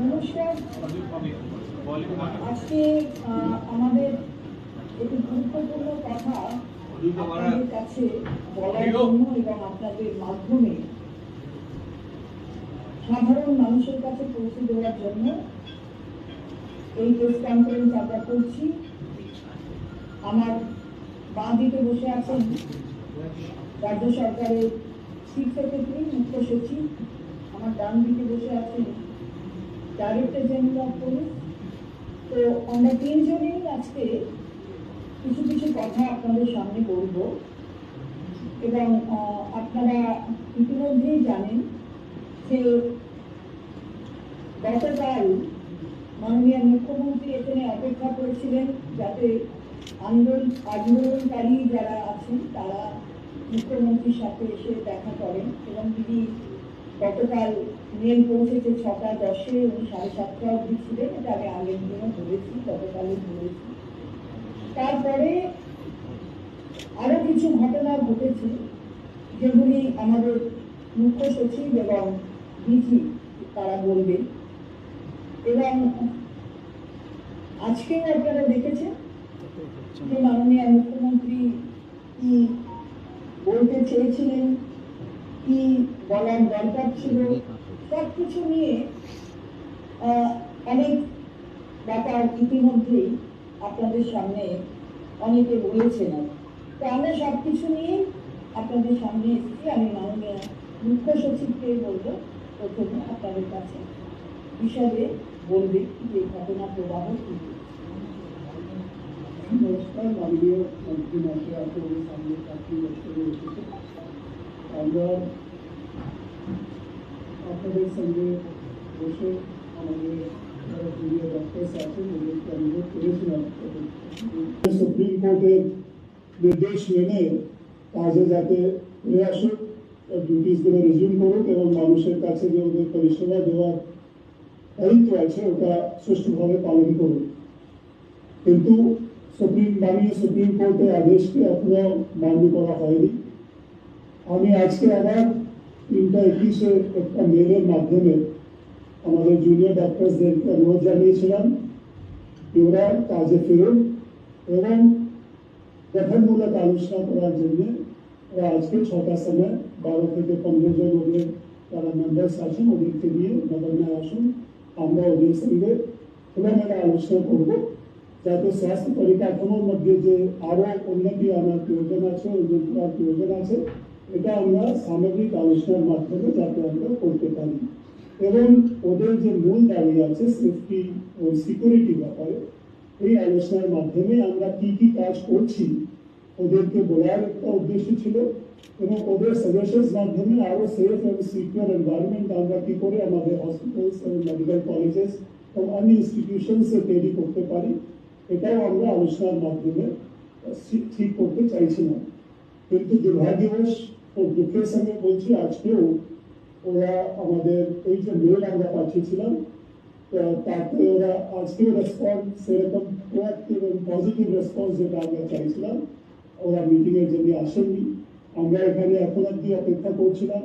নমস্কার আজকে আমাদের একটি গুরুত্বপূর্ণ কথা আপনাদের কাছে বলার জন্য এবং আপনাদের মাধ্যমে সাধারণ মানুষের কাছে পৌঁছে দেওয়ার জন্য এই প্রেস কনফারেন্স আমরা করছি। আমার বাঁ দিকে বসে আছেন, রাজ্য সরকারের চিফ সেক্রেটারি মুখ্য সচিব, আমার ডান দিকে বসে আছেন ডাইরেক্টর জেনারেল অফ পুলিশ তো আমরা তিনজনেই আজকে কিছু কিছু কথা আপনাদের সামনে বলব এবং আপনারা ইতিমধ্যেই জানেন যে গতকাল মাননীয় মুখ্যমন্ত্রী এখানে অপেক্ষা করেছিলেন যাতে আন্দোলন, আন্দোলনকারী যারা আছেন, তারা মুখ্যমন্ত্রীর সাথে এসে দেখা করেন এবং তিনি গতকাল মেল পৌঁছেছে ছটা, দশে উনি সাড়ে সাতটা অবধি ছিলেন, এটা আমি আগের দিনও বলেছি, গতকালও বলেছি। তারপরে আরও কিছু ঘটনা ঘটেছে, যেগুলি আমাদের মুখ্য সচিব এবং ডিজি তারা বলবেন। এবং আজকেও আপনারা দেখেছেন যে মাননীয় মুখ্যমন্ত্রী কি বলতে চেয়েছিলেন, কি বলার দরকার ছিল? সব কিছু নিয়ে অনেক ব্যাপার ইতিমধ্যেই আপনাদের সামনে অনেকে বলেছেন তো আমরা সব কিছু নিয়ে আপনাদের সামনে এসেছি। আমি মাননীয় মুখ্য সচিবকে বলব, প্রথমে আপনাদের কাছে হিসাবে বলবে যে ঘটনা প্রবাহ কি। নমস্কার, মাননীয় মন্ত্রী মহাশয়, আপনাদের সামনে চাকরি আমরা আপনাদের সঙ্গে বসে আমাদের জুনিয়র ডক্টরস ওদেরকে অনুরোধ করেছিলাম সুপ্রিম কোর্টের নির্দেশ মেনে কাজে যাতে ফিরে আসুক ডিউটিসগুলো রিজিউম করুক এবং মানুষের কাছে যে ওদের পরিষেবা দেওয়ার দায়িত্ব আছে, ওটা সুষ্ঠুভাবে পালন করুক। কিন্তু সুপ্রিম, মাননীয় সুপ্রিম কোর্টের আদেশকে এখনও মান্য করা হয়নি। আমি আজকে আবার তিনটা একুশে একটা মেলের মাধ্যমে আমাদের জুনিয়র ডাক্তারসদেরকে অনুরোধ জানিয়েছিলাম ওরা কাজে ফেরুন এবং গঠনমূলক আলোচনা করার জন্য ওরা আজকে ছটার সময় বারো থেকে পনেরো জন ওদের যারা মেম্বার্স আছেন ওদেরকে নিয়ে নগরনায় আসুন। আমরা ওদের সঙ্গে খোলামেলা আলোচনা করব যাতে স্বাস্থ্য পরিকাঠামোর মধ্যে যে আরও উন্নতি আনার প্রয়োজন আছে, উন্নতি করার প্রয়োজন আছে। এটা আমরা সামগ্রিক আলোচনার মাধ্যমে যাতে আমরা করতে পারি। এবং ওদের যে মূল দাবি আছে সেফটি ও সিকিউরিটি ব্যাপারে, এই আলোচনার মাধ্যমে আমরা কি কি কাজ করছি, ওদেরকে বলার একটা উদ্দেশ্য ছিল এবং ওদের সাজেশনস মাধ্যমে আরও সেফ এবং সিকিউর এনভায়রনমেন্ট আমরা কি করে আমাদের হসপিটালস এবং মেডিকেল কলেজেস এবং অন্য ইনস্টিটিউশনস তৈরি করতে পারি, এটাও আমরা আলোচনার মাধ্যমে ঠিক- করতে চাইছিলাম। কিন্তু দুর্ভাগ্যবশ দুঃখের সঙ্গে বলছি আজকেও। ওরা আমাদের এই যে মেল আমরা পাঠিয়েছিলাম তাতে ওরা আজকেও রেসপন্স সেরকম প্রোয়াক্টিভ এবং পজিটিভ রেসপন্স যেটা আমরা চাইছিলাম, ওরা মিটিং এর জন্য আসেননি। আমরা এখানে এখন অব্দি অপেক্ষা করছিলাম।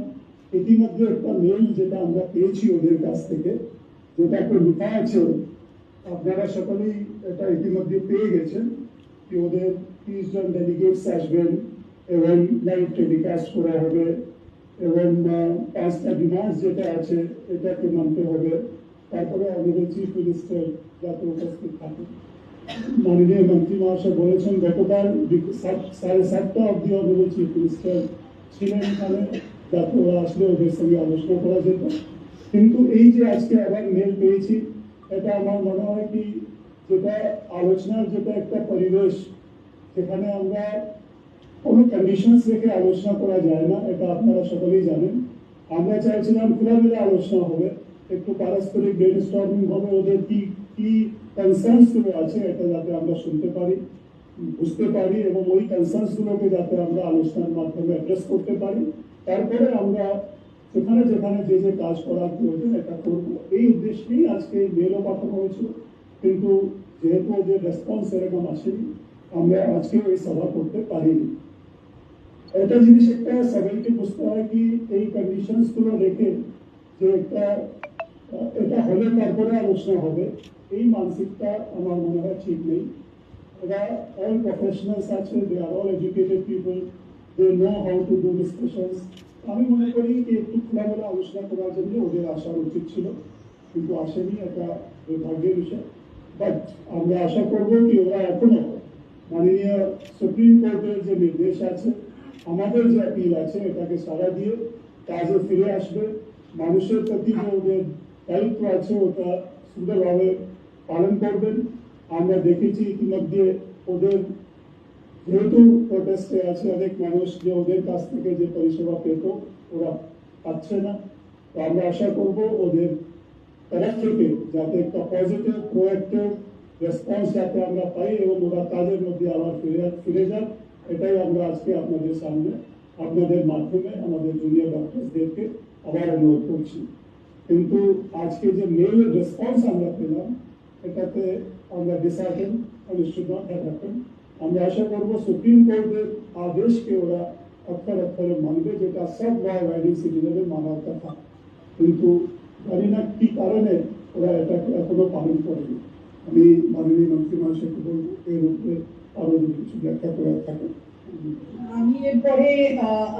ইতিমধ্যে একটা মেল যেটা আমরা পেয়েছি ওদের কাছ থেকে যেটাকে লেখা আছে, আপনারা সকলেই এটা ইতিমধ্যে পেয়ে গেছেন, যে ওদের তিরিশ জন ডেলিগেটস আসবেন। এবং লাইভ টেলিকাস্ট করা হবে এবং পাঁচটা ডিমান্ডস যেটা আছে, এটাকে মানতে হবে। তারপরে আমাদের চিফ মিনিস্টার যাতে উপস্থিত থাকেন মাননীয় মন্ত্রী মহাশয় বলেছেন গতকাল সাড়ে সাতটা অব্দি আমাদের চিফ মিনিস্টার ছিলেন এখানে। যাতে ওরা আসলে ওদের সঙ্গে আলোচনা করা যেত। কিন্তু এই যে আজকে আবার মেল পেয়েছি, এটা আমার মনে হয় কি, যেটা আলোচনার যেটা একটা পরিবেশ, সেখানে আমরা কোনো কন্ডিশনস রেখে আলোচনা করা যায় না, এটা আপনারা সকলেই জানেন। আমরা চাইছিলাম খোলামেলা আলোচনা হবে, একটু পারস্পরিক ব্রেন স্টর্মিং হবে, ওদের কি কি কনসার্নসগুলো আছে এটা যাতে আমরা শুনতে পারি, বুঝতে পারি এবং ওই কনসার্নস গুলোকে যাতে আমরা আলোচনার মাধ্যমে অ্যাড্রেস করতে পারি। তারপরে আমরা যেখানে যেখানে যে যে কাজ করার প্রয়োজন এটা করব। এই উদ্দেশ্যেই আজকে মেলও পাঠানো হয়েছিল। কিন্তু যেহেতু ওদের রেসপন্স এরকম আসেনি, আমরা আজকে এই সভা করতে পারিনি। একটা জিনিস একটা সবাইকে বুঝতে হয় কি এই কন্ডিশনসগুলো রেখে যে একটা আহ, এটা হলে হবে তারপরে আলোচনা হবে এই মানসিকতা আমার মনে হয় ঠিক নেই এরা অল প্রফেশনালস আছে they are all educated people they know how to do discussions আমি মনে করি যে একটু খোলামেলা আলোচনা করার জন্য ওদের আসার উচিত ছিল কিন্তু আসেনি এটা দুর্ভাগ্যের বিষয় বাট আমরা আশা করব কি ওরা এখনও মাননীয় সুপ্রিম কোর্টের যে নির্দেশ আছে আমাদের যে আপিল আছে, এটাকে সারা দিয়ে কাজে ফিরে আসবে। মানুষের প্রতি যে ওদের দায়িত্ব আছে, ওটা সুন্দরভাবে পালন করবেন। আমরা দেখেছি ইতিমধ্যে ওদের যেহেতু প্রোটেস্টে আছে অনেক মানুষ, যে ওদের কাছ থেকে যে পরিষেবা পেত, ওরা পাচ্ছে না। তো আমরা আশা করব ওদের তরফ থেকে যাতে একটা পজিটিভ প্রোয়েক্টিভ রেসপন্স যাতে আমরা পাই এবং ওরা কাজের মধ্যে আবার ফিরে ফিরে যান এটাই আমরা আজকে আপনাদের সামনে, আপনাদের মাধ্যমে আমাদের জুনিয়র ডক্টরসদেরকে আবার অনুরোধ করছি। কিন্তু আজকে যে মেল রেসপন্স আমরা পেলাম, এটাতে আমরা should not have আমরা আশা করব সুপ্রিম কোর্টের আদেশকে ওরা অক্ষর অক্ষরে মানবে, যেটা সব ল অ্যাবাইডিং সিটিজেনের মানার কথা। কিন্তু জানি না কি কারণে ওরা এটাকে এখনও পালন করেনি। আমি মাননীয় মন্ত্রী মহাশয়কে বলব এর উপরে আরও কিছু ব্যাখ্যা আমি এরপরে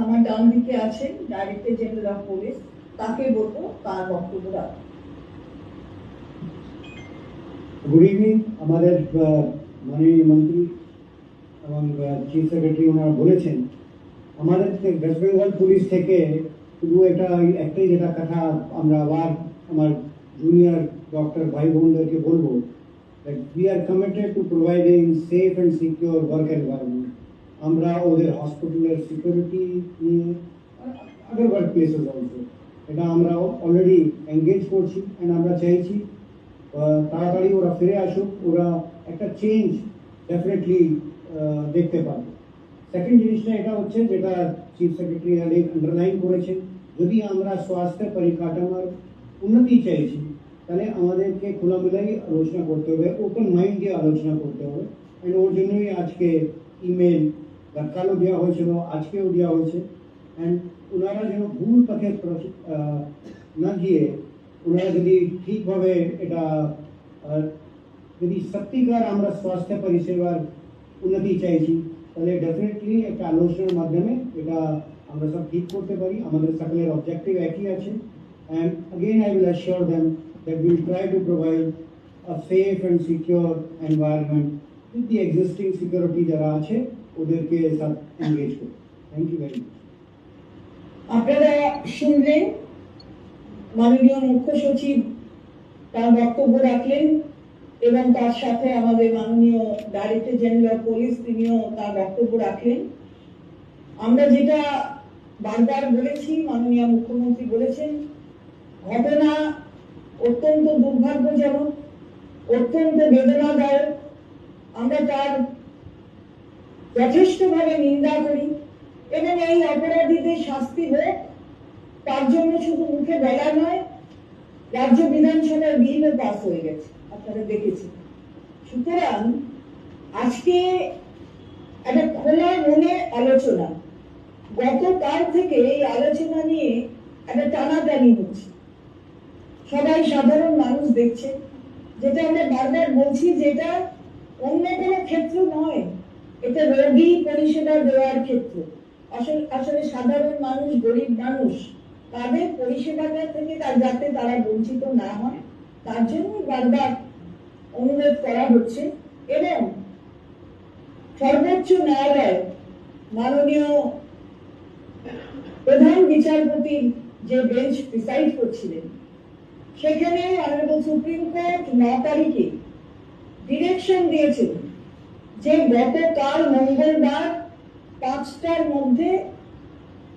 আমার ডান দিকে আছেন ডাইরেক্টর জেনারেল অফ পুলিশ, তাকে বলব তার বক্তব্য রাখতে। গুড ইভিনিং আমাদের মাননীয় মন্ত্রী এবং চিফ সেক্রেটারি ওনারা বলেছেন, আমাদের ওয়েস্ট বেঙ্গল পুলিশ থেকে শুধু এটা একটাই যেটা কথা আমরা আবার আমার জুনিয়র ডক্টর ভাই বোনদেরকে বলব that we are committed to providing safe and secure work environment. আমরা ওদের হসপিটালের সিকিউরিটি নিয়ে আদার ওয়ার্ক প্লেসেস অলসো এটা আমরা অলরেডি এঙ্গেজ করছি অ্যান্ড আমরা চাইছি আহ, তাড়াতাড়ি ওরা ফিরে আসুক ওরা একটা চেঞ্জ ডেফিনেটলি দেখতে পাবে সেকেন্ড জিনিসটা এটা হচ্ছে যেটা চিফ সেক্রেটারি অনেক আন্ডারলাইন করেছেন যদি আমরা স্বাস্থ্য পরিকাঠামোর উন্নতি চাইছি তাহলে আমাদেরকে খোলামেলাই আলোচনা করতে হবে ওপেন মাইন্ড দিয়ে আলোচনা করতে হবে অ্যান্ড ওর জন্যই আজকে ইমেল গতকালও দেওয়া হয়েছিল আজকেও দেওয়া হয়েছে অ্যান্ড ওনারা যেন ভুল পথে প্রচ- আহ, না গিয়ে ওনারা যদি ঠিকভাবে এটা আহ, যদি সত্যিকার আমরা স্বাস্থ্য পরিষেবার উন্নতি চাইছি তাহলে ডেফিনেটলি একটা আলোচনার মাধ্যমে এটা আমরা সব ঠিক করতে পারি আমাদের সকলের অবজেক্টিভ একই আছে and again I will assure them that will try to provide a safe and secure environment with the existing security যারা আছে ওদেরকে সব এনগেজ করতে। থ্যাংক ইউ ভেরি মাচ আপনারা শুনলেন, মাননীয় মুখ্য সচিব তার বক্তব্য রাখলেন এবং তার সাথে আমাদের মাননীয় ডাইরেক্টর জেনারেল অফ পুলিশ তিনিও তার বক্তব্য রাখলেন। আমরা যেটা বারবার বলেছি, মাননীয় মুখ্যমন্ত্রী বলেছেন, ঘটনা অত্যন্ত দুর্ভাগ্যজনক অত্যন্ত বেদনাদায়ক। আমরা তার যথেষ্টভাবে নিন্দা করি এবং এই অপরাধীদের শাস্তি হোক, তার জন্য শুধু মুখে বলা নয়, রাজ্য বিধানসভার বিলও পাস হয়ে গেছে, আপনারা দেখেছেন। সুতরাং আজকে একটা খোলা মনে আলোচনা, গতকাল থেকে এই আলোচনা নিয়ে একটা টানাটানি হচ্ছে। সবাই সাধারণ মানুষ দেখছে। যেটা আমরা বারবার বলছি যেটা অন্য কোনো ক্ষেত্র নয়। এটা রোগী পরিষেবা দেওয়ার ক্ষেত্র। আসলে আসলে সাধারণ মানুষ, গরিব মানুষ, তাদের পরিষেবাটা থেকে তার যাতে তারা বঞ্চিত না হয়, তার জন্য বারবার অনুরোধ করা হচ্ছে। এবং সর্বোচ্চ ন্যায়ালয়, মাননীয় প্রধান বিচারপতি যে বেঞ্চ ডিসাইড করছিলেন সেখানে অনারেবল সুপ্রিম কোর্ট ন তারিখে ডিরেকশন দিয়েছিল যে গতকাল মঙ্গলবার পাঁচটার মধ্যে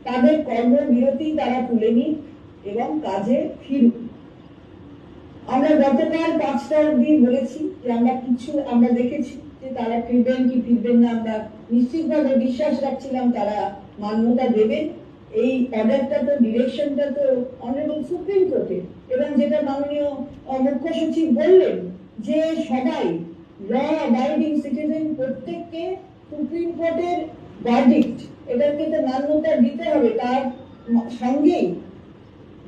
তাদের কর্মবিরতি তারা তুলে নিক এবং কাজে ফিরুক। আমরা গতকাল পাঁচটা অবধি বলেছি যে আমরা কিছু, আমরা দেখেছি যে তারা ফিরবেন কি ফিরবেন না, আমরা নিশ্চিতভাবে বিশ্বাস রাখছিলাম, তারা মান্যতা দেবেন। এই অর্ডারটা তো ডিরেকশনটা তো অনারেবল সুপ্রিম কোর্টে এবং যেটা মাননীয় মুখ্য সচিব বললেন যে সবাই ল অ্যাবাইডিং সিটিজেন প্রত্যেককে সুপ্রিম কোর্টের ভার্ডিক্ট এটাকে তো মান্যতা দিতে হবে, তার সঙ্গেই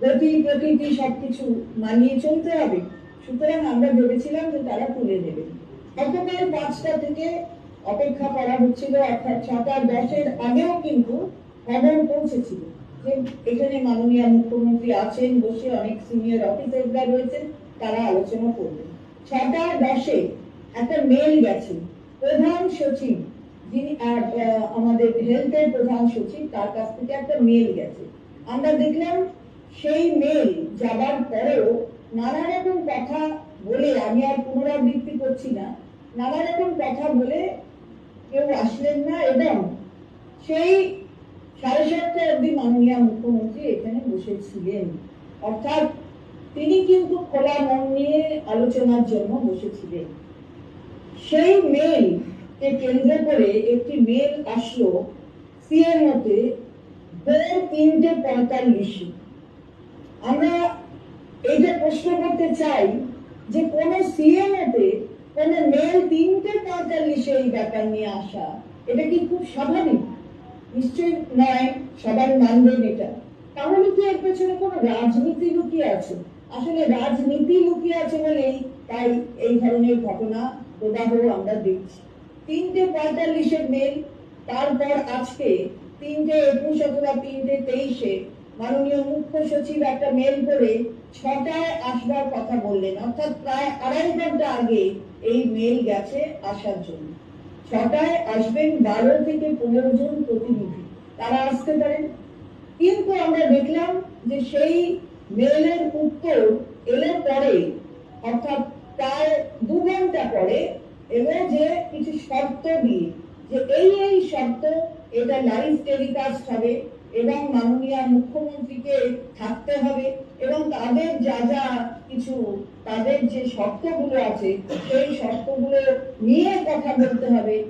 গতি প্রকৃতি সবকিছু মানিয়ে চলতে হবে। সুতরাং আমরা ভেবেছিলাম যে তারা তুলে দেবে। গতকাল পাঁচটা থেকে অপেক্ষা করা হচ্ছিল, অর্থাৎ ছটা দশের আগেও কিন্তু খবর পৌঁছেছিল যে এখানে মাননীয় মুখ্যমন্ত্রী আছেন বসে অনেক সিনিয়র অফিসাররা রয়েছেন তারা আলোচনা করবেন। ছটা দশে একটা মেল গেছে। প্রধান সচিব যিনি আহ, আমাদের হেলথের প্রধান সচিব তার কাছ থেকে একটা মেল গেছে। আমরা দেখলাম সেই মেল যাবার পরেও নানা রকম কথা বলে আমি আর পুনরাবৃত্তি করছি না নানা রকম কথা বলে কেউ আসলেন না এবং সেই সাড়ে সাতটা অব্দি মাননীয় মুখ্যমন্ত্রী এখানে বসেছিলেন। অর্থাৎ তিনি কিন্তু খোলা মন নিয়ে আলোচনার জন্য বসেছিলেন। সেই মেল কে কেন্দ্র করে একটি মেল আসলো সিএমওতে ভোর তিনটে পঁয়তাল্লিশে। আমরা এইটা প্রশ্ন করতে চাই যে কোন সিএমওতে কোন মেল তিনটে পঁয়তাল্লিশে এই ব্যাপার নিয়ে আসা, এটা কি খুব স্বাভাবিক? নিশ্চয়ই নয় সবার মানবেন এটা। তাহলে কি এর পেছনে কোনো রাজনীতি লুকিয়ে আছে? আসলে রাজনীতি লুকিয়ে আছে বলেই তাই এই ধরনের ঘটনা প্রবাহ আমরা দেখছি। তিনটে পঁয়তাল্লিশের মেল তারপর আজকে তিনটে একুশ অথবা তিনটে তেইশে মাননীয় মুখ্য সচিব একটা মেল করে ছটায় আসবার কথা বললেন। অর্থাৎ প্রায় আড়াই ঘণ্টা আগে এই মেল গেছে আসার জন্য। ছটায় আসবেন বারো থেকে পনেরো জন প্রতিনিধি। তারা আসতে পারেন। কিন্তু আমরা দেখলাম যে সেই মেলের উত্তর এলে পরে, অর্থাৎ প্রায় দু ঘণ্টা পরে, এলো যে কিছু শর্ত দিয়ে, যে এই এই শর্ত, এটা লাইভ টেলিকাস্ট হবে। এবং মাননীয় মুখ্যমন্ত্রীকে থাকতে হবে এবং তাদের যা যা কিছু, তাদের যে শর্তগুলো আছে, সেই শর্তগুলো নিয়ে কথা বলতে হবে।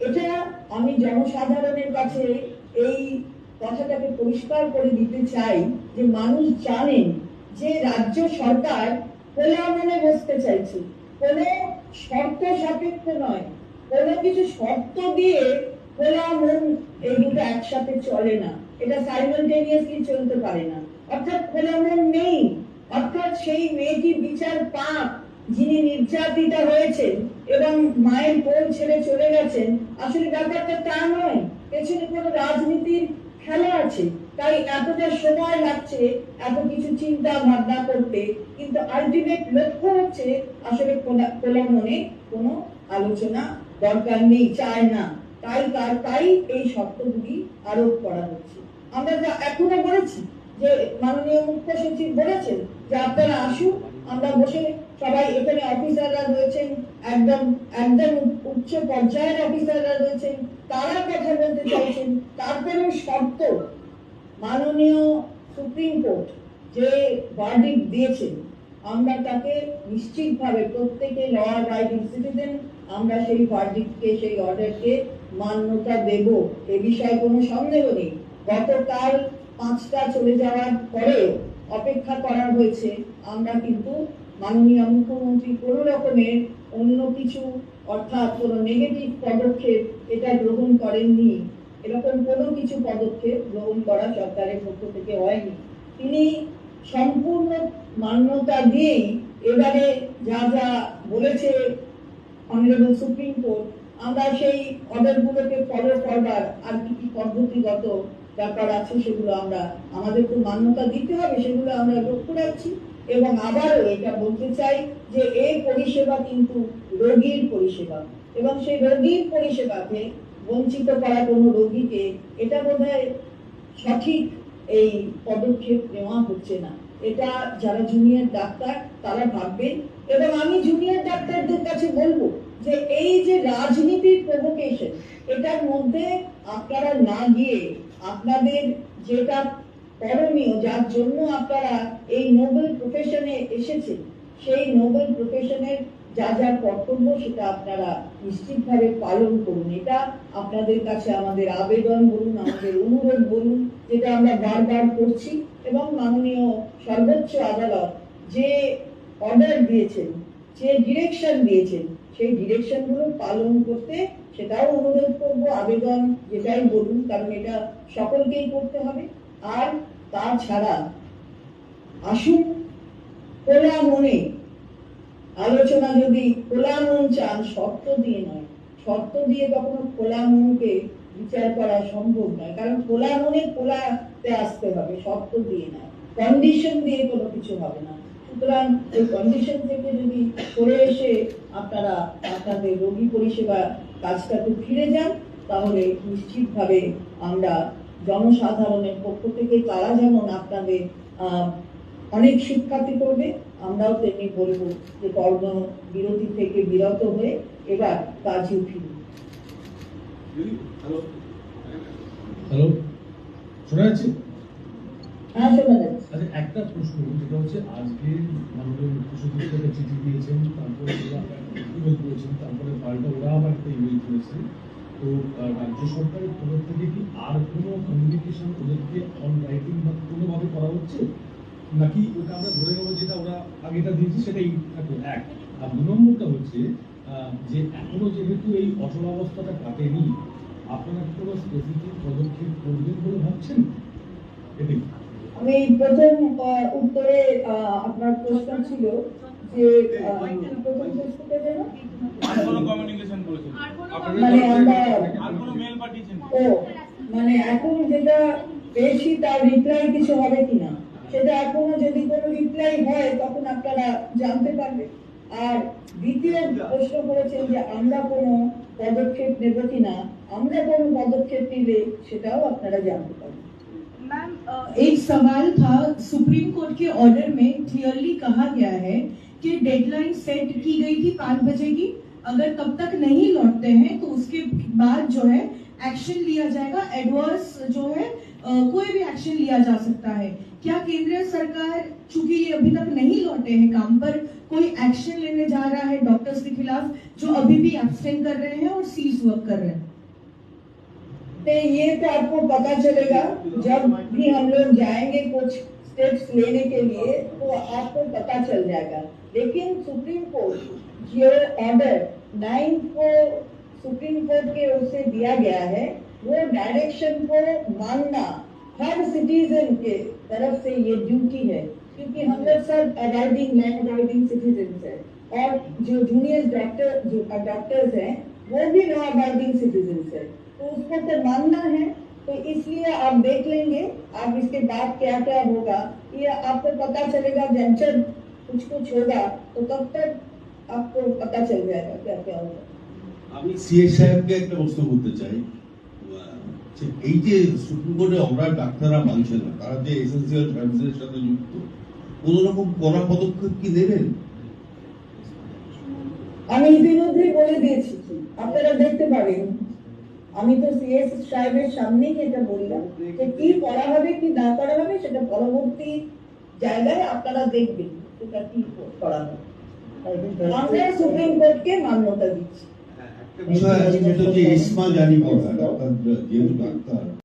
এটা আমি জনসাধারণের কাছে এই কথাটাকে পরিষ্কার করে দিতে চাই যে মানুষ জানেন যে রাজ্য সরকার খোলা মনে বসতে চাইছে। কোনো শর্ত সাপেক্ষ নয়। কোনো কিছু শর্ত দিয়ে খোলা মন এই দুটো একসাথে চলে না। এটা সাইমেলটেনিয়াসলি চলতে পারে না। অর্থাৎ খোলা মন নেই। অর্থাৎ সেই মেয়েটি বিচার পাপ যিনি নির্যাতিতা হয়েছেন এবং মায়ের কোল ছেড়ে চলে গেছেন, আসলে ব্যাপারটা তা নয়। পেছনে কোনো রাজনীতির খেলা আছে। তাই এতটা সময় লাগছে এত কিছু চিন্তা ভাবনা করতে। কিন্তু আলটিমেট লক্ষ্য হচ্ছে আসলে খোলা মনে কোনো আলোচনা দরকার নেই, চায় না। তাই তার, তাই এই শর্তগুলি আরোপ করা হচ্ছে। আমরা যা এখনও বলেছি যে মাননীয় মুখ্য সচিব বলেছেন যে আপনারা আসুন, আমরা বসে সবাই এখানে অফিসাররা রয়েছেন, একদম একদম উচ্চ পর্যায়ের অফিসাররা রয়েছেন, তারা কথা বলতে চাইছেন। তারপরেও শর্ত মাননীয় সুপ্রিম কোর্ট যে ভার্ডিক দিয়েছেন, আমরা তাকে নিশ্চিতভাবে প্রত্যেকে ল রাইটিং সিটিজেন আমরা সেই ভার্ডিককে সেই অর্ডারকে মান্যতা দেব। এ বিষয়ে কোনো সন্দেহ নেই। গতকাল পাঁচটা চলে যাওয়ার পরেও অপেক্ষা করা হয়েছে। আমরা কিন্তু মাননীয় মুখ্যমন্ত্রী কোনো রকমের অন্য কিছু, অর্থাৎ কোনো নেগেটিভ পদক্ষেপ এটা গ্রহণ করেননি। এরকম কোনো কিছু পদক্ষেপ গ্রহণ করা সরকারের পক্ষ থেকে হয়নি। তিনি সম্পূর্ণ মান্যতা দিয়েই এবারে যা যা বলেছে অনারেবল সুপ্রিম কোর্ট আমরা সেই অর্ডারগুলোকে ফলো করবার আর কি কি পদ্ধতিগত ব্যাপার আছে, সেগুলো আমরা, আমাদের তো মান্যতা দিতে হবে, সেগুলো আমরা লক্ষ্য রাখছি। এবং আবারও এটা বলতে চাই যে এই পরিষেবা কিন্তু রোগীর পরিষেবা। এবং সেই রোগীর পরিষেবাকে বঞ্চিত করা কোনো রোগীকে এটা বোধহয় সঠিক এই পদক্ষেপ নেওয়া হচ্ছে না। এটা যারা জুনিয়র ডাক্তার, তারা ভাববেন এবং আমি জুনিয়র ডাক্তারদের কাছে বলব যে এই যে রাজনীতির প্রভোকেশন এটার মধ্যে আপনারা না গিয়ে আপনাদের যেটা করণীয়, যার জন্য আপনারা এই নোবেল প্রফেশনে এসেছেন, সেই নোবেল প্রফেশনের যা যা কর্তব্য সেটা আপনারা নিশ্চিতভাবে পালন করুন। এটা আপনাদের কাছে আমাদের আবেদন বলুন, আমাদের অনুরোধ বলুন, যেটা আমরা বারবার করছি এবং মাননীয় সর্বোচ্চ আদালত যে অর্ডার দিয়েছেন, যে ডিরেকশন দিয়েছেন, সেই ডিরেকশনগুলো পালন করতে সেটাও অনুরোধ করব, আবেদন যেটাই বলুন, কারণ এটা সকলকেই করতে হবে। আর তাছাড়া আসুন, খোলা মনে আলোচনা যদি খোলা মন চান, শর্ত দিয়ে নয়। শর্ত দিয়ে কখনো খোলা মনকে বিচার করা সম্ভব নয়, কারণ খোলা মনে খোলাতে আসতে হবে, শর্ত দিয়ে নয়। কন্ডিশন দিয়ে কোনো কিছু হবে না। সুতরাং এই কন্ডিশন থেকে যদি করে এসে আপনারা আপনাদের রোগী পরিষেবা কাজটাতে ফিরে যান তাহলে নিশ্চিতভাবে আমরা জনসাধারণের পক্ষ থেকে তারা যেমন আপনাদের আহ, অনেক শিক্ষার্থী করবে আমরাও তেমনি বলব যে কর্ম বিরতি থেকে বিরত হয়ে এবার কাজে ফিরুন। হ্যালো শোনা যাচ্ছে? হ্যাঁ আচ্ছা একটা প্রশ্ন, যেটা হচ্ছে আজকে মাননীয় মুখ্য চিঠি দিয়েছেন, তারপরে ওরা ইমেল করেছেন তারপরে পাল্টা ওরা আবার একটা ইমেল করেছে। তো রাজ্য সরকারের তরফ থেকে কি আর কোনো কমিউনিকেশন ওদেরকে অন রাইটিং বা কোনোভাবে করা হচ্ছে? নাকি ওটা আমরা ধরে নেব যেটা ওরা আগেটা দিয়েছে, সেটাই থাকবে। এক, আর দু নম্বরটা হচ্ছে যে এখনও যেহেতু এই অচলাবস্থাটা কাটেনি, আপনারা কোনো স্পেসিফিক পদক্ষেপ করবেন বলে ভাবছেন? এটাই। আমি প্রথম উত্তরে আপনার প্রশ্ন ছিল যে মানে মানে এখন যেটা পেয়েছি তার রিপ্লাই কিছু হবে কিনা? সেটা এখনও যদি কোনো রিপ্লাই হয় তখন আপনারা জানতে পারবে আর দ্বিতীয় প্রশ্ন করেছেন যে আমরা কোনো পদক্ষেপ নেব কিনা? আমরা কোনো পদক্ষেপ নিলে সেটাও আপনারা জানবেন। एक सवाल था सुप्रीम कोर्ट के ऑर्डर में क्लियरली कहा गया है कि डेडलाइन सेट की गई थी पाँच बजे की। अगर तब तक नहीं लौटते हैं तो उसके बाद जो है एक्शन लिया जाएगा। एडवर्स जो है अ, कोई भी एक्शन लिया जा सकता है। क्या केंद्र सरकार चूँकि ये अभी तक नहीं लौटे हैं काम पर कोई एक्शन लेने जा रहा है डॉक्टर्स के खिलाफ जो अभी भी एब्सटेंट कर रहे हैं और सीज वर्क कर रहे हैं? तो ये तो आपको पता चलेगा, जब भी हम लोग जाएँगे कुछ स्टेप्स लेने के लिए तो आपको पता चल जाएगा। लेकिन सुप्रीम कोर्ट, जो ऑर्डर नाइन को सुप्रीम कोर्ट के ओर से दिया गया है, वो डायरेक्शन को मानना हर सिटीजन के तरफ़ से ये ड्यूटी है, क्योंकि हम लोग सब अबाइडिंग लैंड अबाइडिंग सिटीजन है। और जो जूनियर डॉक्टर जो डॉक्टर्स हैं, वो भी लॉ अबाइडिंग सिटीजन है। तो उसको तो मानना है तो इसलिए आप देख लेंगे आप इसके बाद क्या क्या होगा ये आपको पता चलेगा जब जब कुछ कुछ होगा तो तब तक आपको पता चल जाएगा क्या क्या होगा আমি সিএস সাহেবকে একটা প্রশ্ন করতে চাই আহ, যে এই যে সুপ্রিম কোর্টে আমরা ডাক্তাররা মানছে না তারা যে এসেন্সিয়াল সার্ভিসের সাথে যুক্ত কোন রকম কড়া পদক্ষেপ কি নেবেন আমি ইতিমধ্যেই বলে দিয়েছি আপনারা দেখতে পারেন আমি তো সিএস সাহেবের সামনেই এটা বললাম যে কি করা হবে, কি না করা হবে, সেটা পরবর্তী জায়গায় আপনারা দেখবেন সেটা কি করা হবে। আমরা সুপ্রিম কোর্টকে মান্যতা দিচ্ছি। ডাক্তার